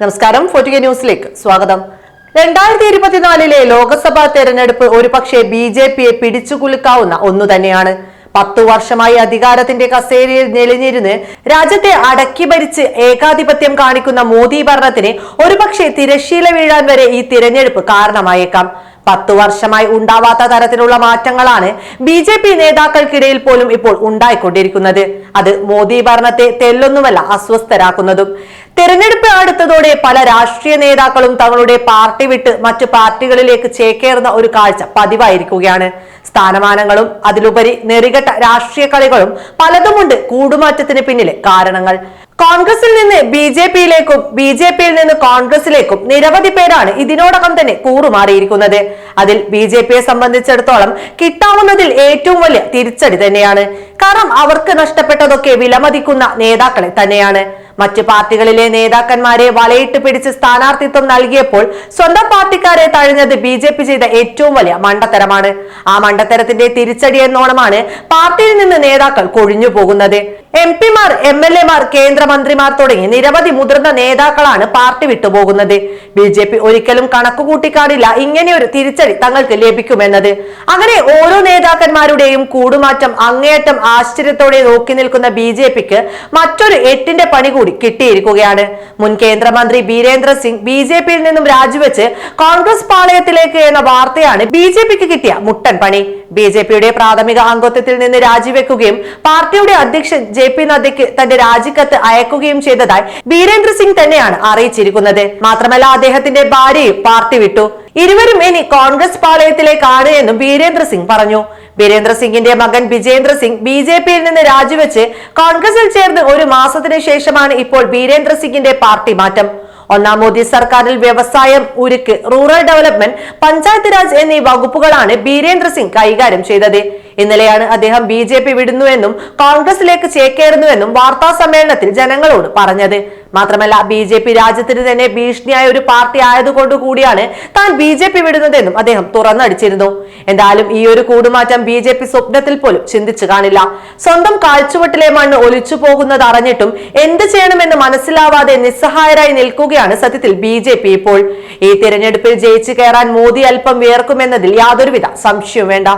നമസ്കാരം. ഫോർട്ടിക ന്യൂസിലേക്ക് സ്വാഗതം. രണ്ടായിരത്തി ഇരുപത്തിനാലിലെ ലോക്സഭാ തെരഞ്ഞെടുപ്പ് ഒരുപക്ഷെ ബി ജെ പിയെ പിടിച്ചുകുലുക്കാവുന്ന ഒന്നു തന്നെയാണ്. പത്തു വർഷമായി അധികാരത്തിന്റെ കസേരയിൽ നെളിഞ്ഞിരുന്ന് രാജ്യത്തെ അടക്കി ഭരിച്ച് ഏകാധിപത്യം കാണിക്കുന്ന മോദി ഭരണത്തിന് ഒരുപക്ഷെ തിരശീല വീഴാൻ വരെ ഈ തിരഞ്ഞെടുപ്പ് കാരണമായേക്കാം. പത്തു വർഷമായി ഉണ്ടാവാത്ത തരത്തിലുള്ള മാറ്റങ്ങളാണ് ബി ജെ പി നേതാക്കൾക്കിടയിൽ പോലും ഇപ്പോൾ ഉണ്ടായിക്കൊണ്ടിരിക്കുന്നത്. അത് മോദി ഭരണത്തെ തെല്ലൊന്നുമല്ല അസ്വസ്ഥരാക്കുന്നതും. തെരഞ്ഞെടുപ്പ് അടുത്തതോടെ പല രാഷ്ട്രീയ നേതാക്കളും തങ്ങളുടെ പാർട്ടി വിട്ട് മറ്റു പാർട്ടികളിലേക്ക് ചേക്കേറുന്ന ഒരു കാഴ്ച പതിവായിരിക്കുകയാണ്. സ്ഥാനമാനങ്ങളും അതിലുപരി നെറികെട്ട രാഷ്ട്രീയ കളികളും പലതുമുണ്ട് കൂടുമാറ്റത്തിന് പിന്നിലെ കാരണങ്ങൾ. കോൺഗ്രസിൽ നിന്ന് ബി ജെ പിയിലേക്കും ബി ജെ പിയിൽ നിന്ന് കോൺഗ്രസിലേക്കും നിരവധി പേരാണ് ഇതിനോടകം തന്നെ കൂറുമാറിയിരിക്കുന്നത്. അതിൽ ബി ജെ പിയെ സംബന്ധിച്ചിടത്തോളം കിട്ടാവുന്നതിൽ ഏറ്റവും വലിയ തിരിച്ചടി തന്നെയാണ്. കാരണം അവർക്ക് നഷ്ടപ്പെട്ടതൊക്കെ വിലമതിക്കുന്ന നേതാക്കളെ തന്നെയാണ്. മറ്റു പാർട്ടികളിലെ നേതാക്കന്മാരെ വലയിട്ട് പിടിച്ച് സ്ഥാനാർത്ഥിത്വം നൽകിയപ്പോൾ സ്വന്തം പാർട്ടിക്കാരെ തഴഞ്ഞത് ബി ജെ പി ചെയ്ത ഏറ്റവും വലിയ മണ്ടത്തരമാണ്. ആ മണ്ടത്തരത്തിന്റെ തിരിച്ചടി എന്നോണമാണ് പാർട്ടിയിൽ നിന്ന് നേതാക്കൾ കൊഴിഞ്ഞു പോകുന്നത് എം പിമാർ എം എൽ എമാർ കേന്ദ്രമന്ത്രിമാർ തുടങ്ങി നിരവധി മുതിർന്ന നേതാക്കളാണ് പാർട്ടി വിട്ടുപോകുന്നത്. ബി ജെ പി ഒരിക്കലും കണക്ക് കൂട്ടിക്കാണില്ല ഇങ്ങനെയൊരു തിരിച്ചടി തങ്ങൾക്ക് ലഭിക്കുമെന്നത്. അങ്ങനെ ഓരോ നേതാക്കന്മാരുടെയും കൂടുമാറ്റം അങ്ങേയറ്റം ആശ്ചര്യത്തോടെ നോക്കി നിൽക്കുന്ന ബി ജെ പിക്ക് മറ്റൊരു എട്ടിന്റെ പണി കൂടി കിട്ടിയിരിക്കുകയാണ്. മുൻ കേന്ദ്രമന്ത്രി ബീരേന്ദ്ര സിംഗ് ബി ജെ പിയിൽ നിന്നും രാജിവെച്ച് കോൺഗ്രസ് പാളയത്തിലേക്ക് എന്ന വാർത്തയാണ് ബി ജെ പിക്ക് കിട്ടിയ മുട്ടൻ പണി. ബി ജെ പിയുടെ പ്രാഥമിക അംഗത്വത്തിൽ നിന്ന് രാജിവെക്കുകയും പാർട്ടിയുടെ അധ്യക്ഷൻ ജെ പി നദ്ദയ്ക്ക് തന്റെ രാജിക്കത്ത് അയക്കുകയും ചെയ്തതായി ബീരേന്ദ്ര സിംഗ് തന്നെയാണ് അറിയിച്ചിരിക്കുന്നത്. മാത്രമല്ല അദ്ദേഹത്തിന്റെ ഭാര്യയും പാർട്ടി വിട്ടു. ഇരുവരും ഇനി കോൺഗ്രസ് പാളയത്തിലേക്കാണ് എന്നും ബീരേന്ദ്ര സിംഗ് പറഞ്ഞു. ബീരേന്ദ്ര സിംഗിന്റെ മകൻ വിജേന്ദ്ര സിംഗ് ബി ജെ പിയിൽ നിന്ന് രാജിവെച്ച് കോൺഗ്രസിൽ ചേർന്ന് ഒരു മാസത്തിന് ശേഷമാണ് ഇപ്പോൾ ബീരേന്ദ്ര സിംഗിന്റെ പാർട്ടി മാറ്റം. ഒന്നാം മോദി സർക്കാരിൽ വ്യവസായം ഉരുക്ക് റൂറൽ ഡെവലപ്മെന്റ് പഞ്ചായത്ത് രാജ് എന്നീ വകുപ്പുകളാണ് ബീരേന്ദ്ര സിംഗ് കൈകാര്യം ചെയ്തത്. ഇന്നലെയാണ് അദ്ദേഹം ബി ജെ പി വിടുന്നുവെന്നും കോൺഗ്രസിലേക്ക് ചേക്കേറുന്നുവെന്നും വാർത്താ സമ്മേളനത്തിൽ ജനങ്ങളോട് പറഞ്ഞത്. മാത്രമല്ല ബി ജെ പി രാജ്യത്തിന് തന്നെ ഭീഷണിയായ ഒരു പാർട്ടി ആയതുകൊണ്ട് കൂടിയാണ് താൻ ബി ജെ പി വിടുന്നതെന്നും അദ്ദേഹം തുറന്നടിച്ചിരുന്നു. എന്തായാലും ഈ ഒരു കൂടുമാറ്റം ബി ജെ പി സ്വപ്നത്തിൽ പോലും ചിന്തിച്ചു കാണില്ല. സ്വന്തം കാഴ്ചവട്ടിലെ മണ്ണ് ഒലിച്ചു പോകുന്നത് അറിഞ്ഞിട്ടും എന്ത് ചെയ്യണമെന്ന് മനസ്സിലാവാതെ നിസ്സഹായരായി നിൽക്കുകയാണ് സത്യത്തിൽ ബി ജെ പി ഇപ്പോൾ. ഈ തിരഞ്ഞെടുപ്പിൽ ജയിച്ചു കയറാൻ മോദി അല്പം വിയർക്കുമെന്നതിൽ യാതൊരുവിധ സംശയവും വേണ്ട.